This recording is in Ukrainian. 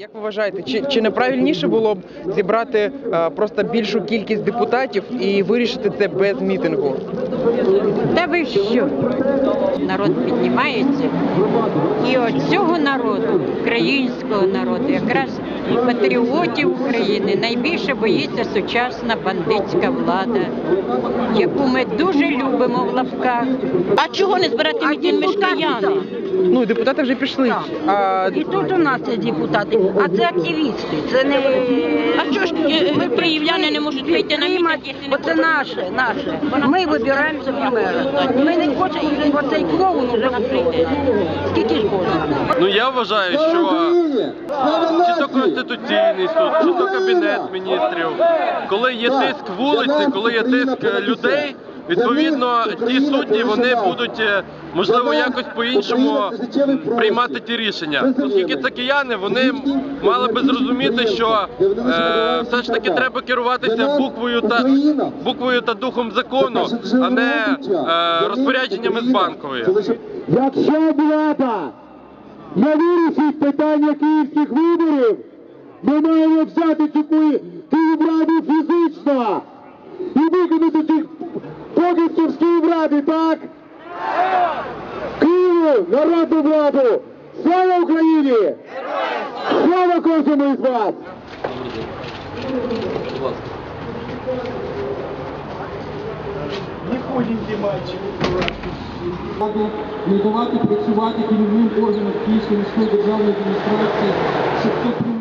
Як ви вважаєте, чи, чи не правильніше було б зібрати е, просто більшу кількість депутатів і вирішити це без мітингу? Та ви що? Народ піднімається. І от цього народу, українського народу, якраз патріотів України, найбільше боїться сучасна бандитська влада, яку ми дуже любимо в лапках. А чого не збирати мітинг мешкаяни? Ну, депутати вже пішли. А, І тут у нас є депутати, а це активісти. Це не А що ж е, київляни не можуть вийти на мітинг, якщо не Бо це наше, наше. Ми вибираємо собі мера. Ми не хочемо цей клоун уже прийде. Скільки ж можна? Ну я вважаю, що чи то Конституційний суд, чи то Кабінет міністрів, коли є тиск вулиці, коли є тиск е, людей, відповідно ті судді вони будуть е, можливо якось по-іншому приймати ті рішення. Оскільки це кияни, вони мали би зрозуміти, що е, все ж таки треба керуватися буквою та буквою та духом закону, а не е, розпорядженнями з банкової. Якщо влада не вирішить питання київських виборів, ми маємо взяти цю Ки- Київраду фізично покидьків з Київради, так? Києву народну владу! Слава Україні! Слава кожному із вас! не давати працювати керівним органам Київської міської державної адміністрації, щоб хто приймав